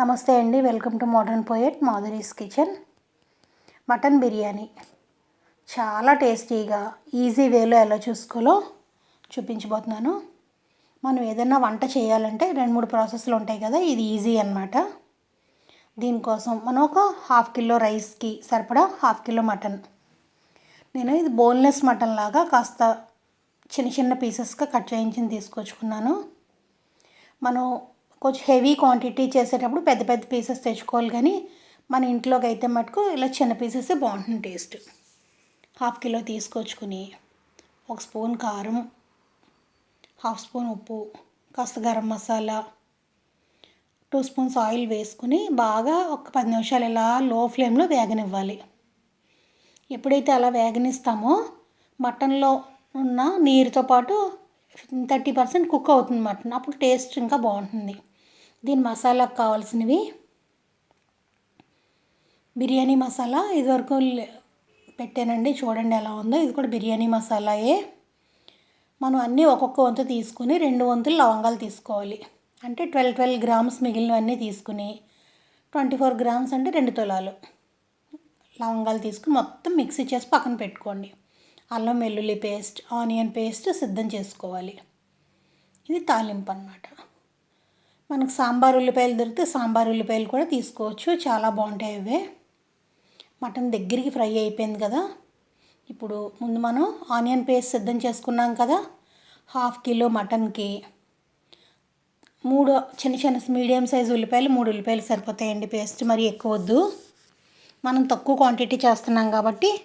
నమస్తే అండి welcome to modern poet Madhuri's kitchen. Mutton biryani. చాలా టేస్టీగా ఈజీ వేలో ఎలా చూసుకోవాలో చూపించబోతున్నాను. మనం ఏదైనా వంట చేయాలంటే రెండు మూడు ప్రాసెస్లు ఉంటాయి కదా ఇది ఈజీ అనమాట దీనికోసం మనం ఒక హాఫ్ కిలో రైస్కి సరిపడా హాఫ్ కిలో మటన్. నేను ఇది బోన్లెస్ మటన్ లాగా కాస్త చిన్న చిన్న పీసెస్గా కట్ చేయించి తీసుకొచ్చుకున్నాను. మనం కొంచెం హెవీ క్వాంటిటీ చేసేటప్పుడు పెద్ద పెద్ద పీసెస్ తెచ్చుకోవాలి కానీ మన ఇంట్లోకి అయితే మటుకు ఇలా చిన్న పీసెస్ బాగుంటుంది టేస్ట్. హాఫ్ కిలో తీసుకొచ్చుకుని ఒక స్పూన్ కారం హాఫ్ స్పూన్ ఉప్పు కాస్త garam masala two spoons oil వేసుకుని బాగా ఒక పది నిమిషాలు ఇలా లో ఫ్లేమ్లో వేగనివ్వాలి. ఎప్పుడైతే అలా వేగనిస్తామో మటన్లో ఉన్న నీరుతో పాటు థర్టీ పర్సెంట్ కుక్ అవుతుంది మటన్. అప్పుడు టేస్ట్ ఇంకా బాగుంటుంది. దీని మసాలాకు కావాల్సినవి బిర్యానీ మసాలా. ఇదివరకు పెట్టానండి. చూడండి ఎలా ఉందో. ఇది కూడా బిర్యానీ మసాలాయే. మనం అన్నీ ఒక్కొక్క వంతు తీసుకుని రెండు వంతులు లవంగాలు తీసుకోవాలి. అంటే ట్వెల్వ్ ట్వెల్వ్ గ్రామ్స్ మిగిలినవన్నీ తీసుకుని ట్వంటీ ఫోర్ గ్రామ్స్ అంటే రెండు తులాలు లవంగాలు తీసుకుని మొత్తం మిక్సీ చేసి పక్కన పెట్టుకోండి. అల్లం వెల్లుల్లి పేస్ట్ ఆనియన్ పేస్ట్ సిద్ధం చేసుకోవాలి. ఇది తాలింపు అన్నమాట. మనకు సాంబార్ ఉల్లిపాయలు దొరికితే సాంబార్ ఉల్లిపాయలు కూడా తీసుకోవచ్చు. చాలా బాగుంటాయి అవే. మటన్ దగ్గరికి ఫ్రై అయిపోయింది కదా. ఇప్పుడు ముందు మనం ఆనియన్ పేస్ట్ సిద్ధం చేసుకున్నాం కదా. హాఫ్ కిలో మటన్కి మూడు చిన్న చిన్న మీడియం సైజు ఉల్లిపాయలు మూడు ఉల్లిపాయలు సరిపోతాయండి. పేస్ట్ మరి ఎక్కువ వద్దు. మనం తక్కువ క్వాంటిటీ చేస్తున్నాం కాబట్టి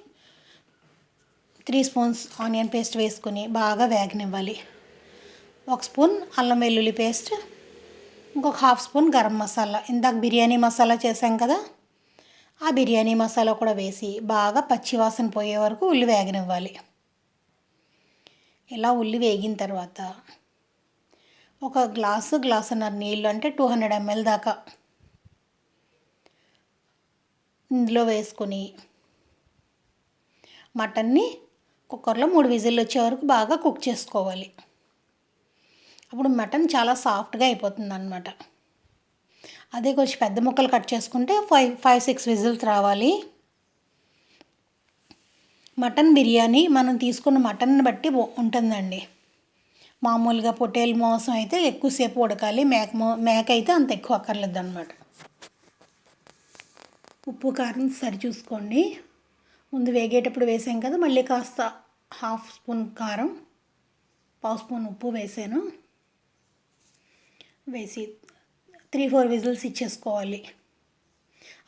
త్రీ స్పూన్స్ ఆనియన్ పేస్ట్ వేసుకుని బాగా వేగనివ్వాలి. ఒక స్పూన్ అల్లం వెల్లుల్లి పేస్ట్ ఇంకొక హాఫ్ స్పూన్ గరం మసాలా. ఇందాక బిర్యానీ మసాలా చేసాం కదా ఆ బిర్యానీ మసాలా కూడా వేసి బాగా పచ్చివాసన పోయే వరకు ఉల్లి వేగనివ్వాలి. ఇలా ఉల్లి వేగిన తర్వాత ఒక గ్లాసు గ్లాసున్నర నీళ్ళు అంటే టూ హండ్రెడ్ ఎంఎల్ దాకా ఇందులో వేసుకొని మటన్ని కుక్కర్లో మూడు విజిల్లు వచ్చే వరకు బాగా కుక్ చేసుకోవాలి. అప్పుడు మటన్ చాలా సాఫ్ట్గా అయిపోతుంది అనమాట అదే కొంచెం పెద్ద ముక్కలు కట్ చేసుకుంటే ఫైవ్ ఫైవ్ సిక్స్ విజిల్స్ రావాలి. మటన్ బిర్యానీ మనం తీసుకున్న మటన్ని బట్టి ఉంటుందండి. మామూలుగా పొటేల్ మాంసం అయితే ఎక్కువసేపు ఉడకాలి. మేక మేక అయితే అంత ఎక్కువ అక్కర్లేదు అనమాట ఉప్పు కారం సరి చూసుకోండి. ముందు వేగేటప్పుడు వేసాం కదా మళ్ళీ కాస్త హాఫ్ స్పూన్ కారం పావు స్పూన్ ఉప్పు వేసాను. వేసి త్రీ ఫోర్ విజిల్స్ ఇచ్చేసుకోవాలి.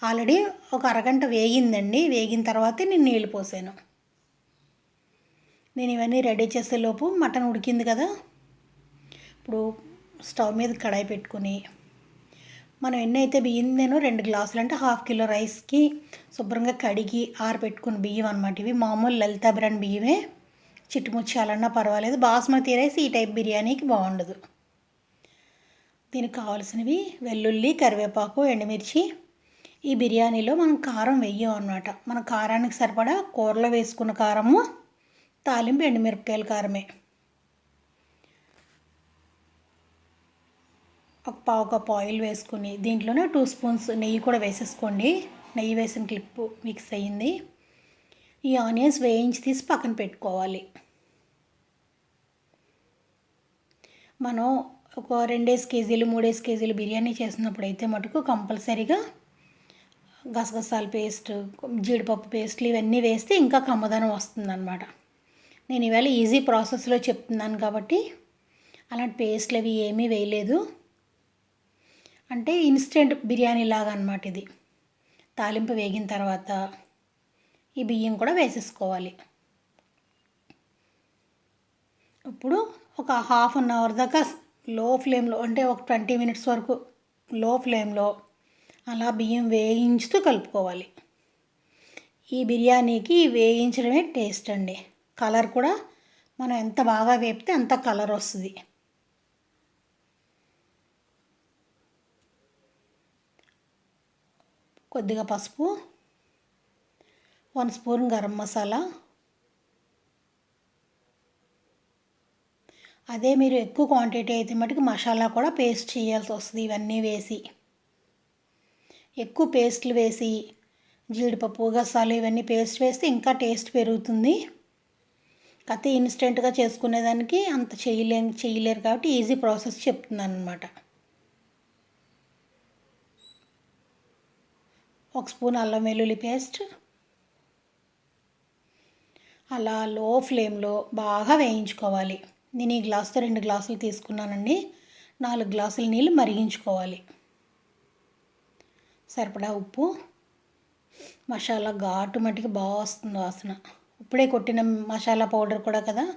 ఆల్రెడీ ఒక అరగంట వేగిందండి. వేగిన తర్వాతే నేను నీళ్ళు పోసాను. నేను ఇవన్నీ రెడీ చేసేలోపు మటన్ ఉడికింది కదా. ఇప్పుడు స్టవ్ మీద కడాయి పెట్టుకుని మనం ఎన్నైతే బియ్యం నేను రెండు గ్లాసులు అంటే హాఫ్ కిలో రైస్కి శుభ్రంగా కడిగి ఆరబెట్టుకుని బియ్యం అనమాట ఇవి. మామూలు లలిత బ్రాండ్ బియ్యమే. చిట్టుముచ్చాలన్నా పర్వాలేదు. బాస్మతి రైస్ ఈ టైప్ బిర్యానీకి బాగుండదు. దీనికి కావాల్సినవి వెల్లుల్లి కరివేపాకు ఎండుమిర్చి. ఈ బిర్యానీలో మనం కారం వెయ్యం అనమాట మన కారానికి సరిపడా కూరలో వేసుకున్న కారము తాలింపు ఎండుమిరపకాయల కారమే. ఒక పావు కప్పు ఆయిల్ వేసుకుని దీంట్లోనే టూ స్పూన్స్ నెయ్యి కూడా వేసేసుకోండి. నెయ్యి వేసిన క్లిప్పు మిక్స్ అయ్యింది ఈ ఆనియన్స్ వేయించి తీసి పక్కన పెట్టుకోవాలి. మనం ఒక రెండేసి కేజీలు మూడేసి కేజీలు బిర్యానీ చేసినప్పుడు అయితే మటుకు కంపల్సరీగా గసగసాల పేస్ట్ జీడిపప్పు పేస్ట్లు ఇవన్నీ వేస్తే ఇంకా కమ్మదనం వస్తుందన్నమాట. నేను ఇవాళ ఈజీ ప్రాసెస్లో చెప్తున్నాను కాబట్టి అలాంటి పేస్ట్లు అవి ఏమీ వేయలేదు. అంటే ఇన్స్టెంట్ బిర్యానీ లాగా అనమాట ఇది. తాలింపు వేగిన తర్వాత ఈ బియ్యం కూడా వేసేసుకోవాలి. ఇప్పుడు ఒక హాఫ్ అన్ అవర్ దాకా లో ఫ్లేమ్లో అంటే ఒక ట్వంటీ మినిట్స్ వరకు లో ఫ్లేమ్లో అలా బియ్యం వేయించుతూ కలుపుకోవాలి. ఈ బిర్యానీకి వేయించడమే టేస్ట్ అండి. కలర్ కూడా మనం ఎంత బాగా వేపితే అంత కలర్ వస్తుంది. కొద్దిగా పసుపు వన్ స్పూన్ గరం మసాలా అదే మీరు ఎక్కువ క్వాంటిటీ అయితే మటుకు మసాలా కూడా పేస్ట్ చేయాల్సి వస్తుంది ఇవన్నీ వేసి. ఎక్కువ పేస్ట్లు వేసి జీడిపప్పు గసాలు ఇవన్నీ పేస్ట్ వేస్తే ఇంకా టేస్ట్ పెరుగుతుంది. కాకపోతే ఇన్స్టెంట్గా చేసుకునేదానికి అంత చేయలే చేయలేరు కాబట్టి ఈజీ ప్రాసెస్ చెప్తున్నాను అనమాట ఒక స్పూన్ అల్లం వెల్లుల్లి పేస్ట్ అలా లో ఫ్లేమ్లో బాగా వేయించుకోవాలి. నేను ఈ గ్లాస్తో రెండు గ్లాసులు తీసుకున్నానండి. నాలుగు గ్లాసుల నీళ్ళు మరిగించుకోవాలి. సరిపడా ఉప్పు. మసాలా ఘాటు మట్టికి బాగా వస్తుంది వాసన. ఇప్పుడే కొట్టిన మసాలా పౌడర్ కూడా కదా.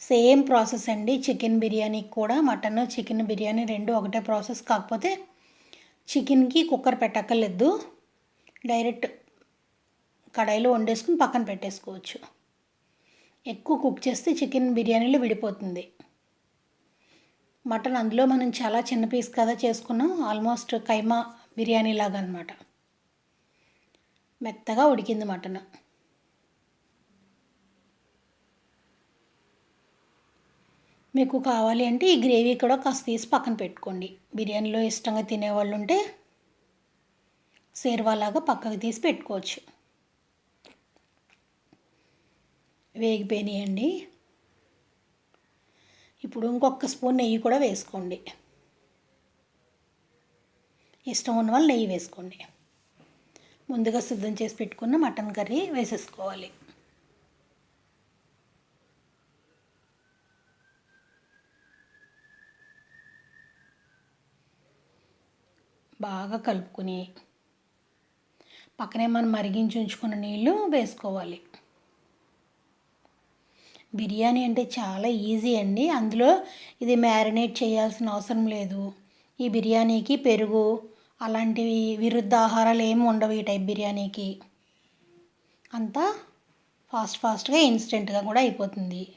సేమ్ ప్రాసెస్ అండి. చికెన్ బిర్యానీకి కూడా మటన్ చికెన్ బిర్యానీ రెండు ఒకటే ప్రాసెస్. కాకపోతే చికెన్కి కుక్కర్ పెట్టక్కర్లేదు. డైరెక్ట్ కడాయిలో వండేసుకుని పక్కన పెట్టేసుకోవచ్చు. ఎక్కువ కుక్ చేస్తే చికెన్ బిర్యానీలో విడిపోతుంది. మటన్ అందులో మనం చాలా చిన్న పీస్ కదా చేసుకున్నాం. ఆల్మోస్ట్ కైమా బిర్యానీ లాగా అనమాట మెత్తగా ఉడికింది మటన్. మీకు కావాలి అంటే ఈ గ్రేవీ కూడా కాస్త తీసి పక్కన పెట్టుకోండి. బిర్యానీలో ఇష్టంగా తినేవాళ్ళు ఉంటే సేర్వాలాగా పక్కకు తీసి పెట్టుకోవచ్చు. వేగిపోయినాయండి. ఇప్పుడు ఇంకొక స్పూన్ నెయ్యి కూడా వేసుకోండి. ఇష్టం ఉన్న వాళ్ళు నెయ్యి వేసుకోండి. ముందుగా సిద్ధం చేసి పెట్టుకున్న మటన్ కర్రీ వేసేసుకోవాలి. బాగా కలుపుకొని పక్కనే మనం మరిగించి ఉంచుకున్న నీళ్ళు వేసుకోవాలి. బిర్యానీ అంటే చాలా ఈజీ అండి. అందులో ఇది మ్యారినేట్ చేయాల్సిన అవసరం లేదు. ఈ బిర్యానీకి పెరుగు అలాంటివి విరుద్ధ ఆహారాలు ఏమి ఉండవు ఈ టైప్ బిర్యానీకి. అంతా ఫాస్ట్ ఫాస్ట్గా ఇన్స్టెంట్గా కూడా అయిపోతుంది.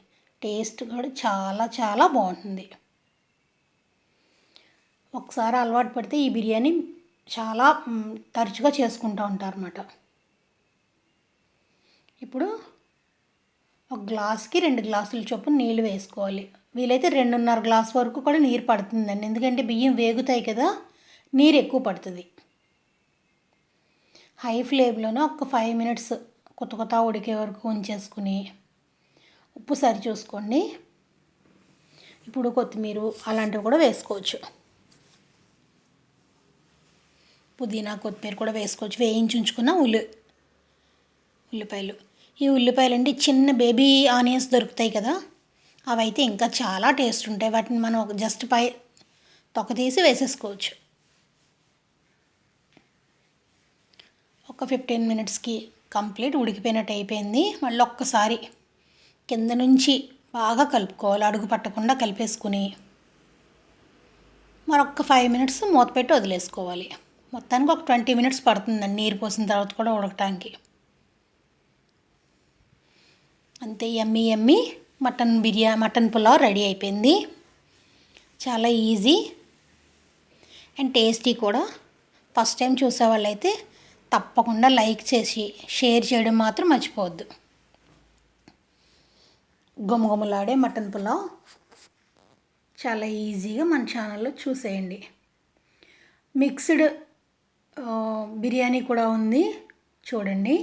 టేస్ట్ కూడా చాలా చాలా బాగుంటుంది. ఒకసారి అలవాటు పడితే ఈ బిర్యానీ చాలా తరచుగా చేసుకుంటూ ఉంటారన్నమాట. ఇప్పుడు ఒక గ్లాస్కి రెండు గ్లాసుల చొప్పున నీళ్ళు వేసుకోవాలి. వీలైతే రెండున్నర గ్లాస్ వరకు కూడా నీరు పడుతుందండి. ఎందుకంటే బియ్యం వేగుతాయి కదా నీరు ఎక్కువ పడుతుంది. హై ఫ్లేమ్లోనే ఒక ఫైవ్ మినిట్స్ కొత్త కొత్త ఉడికే వరకు ఉంచేసుకుని ఉప్పు సరి చూసుకోండి. ఇప్పుడు కొత్తిమీర అలాంటివి కూడా వేసుకోవచ్చు. పుదీనా కొత్తిమీర కూడా వేసుకోవచ్చు. వేయించి ఉంచుకున్న ఉల్లి ఉల్లిపాయలు. ఈ ఉల్లిపాయలు అంటే చిన్న బేబీ ఆనియన్స్ దొరుకుతాయి కదా? అవైతే ఇంకా చాలా టేస్ట్ ఉంటాయి. వాటిని మనం జస్ట్ పై తొక్క తీసి వేసేసుకోవచ్చు. ఒక ఫిఫ్టీన్ మినిట్స్కి కంప్లీట్ ఉడికిపోయినట్టు అయిపోయింది. మళ్ళీ ఒక్కసారి కింద నుంచి బాగా కలుపుకోవాలి. అడుగు పట్టకుండా కలిపేసుకుని మరొక ఫైవ్ మినిట్స్ మూత పెట్టి వదిలేసుకోవాలి. మొత్తానికి ఒక ట్వంటీ మినిట్స్ పడుతుందండి. నీరు పోసిన తర్వాత కూడా ఉడకటానికి. అంతే ఎమ్మి ఎమ్మి మటన్ బిర్యా మటన్ పులావ్ రెడీ అయిపోయింది. చాలా ఈజీ అండ్ టేస్టీ కూడా. ఫస్ట్ టైం చూసేవాళ్ళైతే తప్పకుండా లైక్ చేసి షేర్ చేయడం మాత్రం మర్చిపోవద్దు. గుమగుమలాడే మటన్ పులావ్. చాలా ఈజీగా మన ఛానల్లో చూసేయండి. మిక్స్డ్ బిర్యానీ కూడా ఉంది. చూడండి.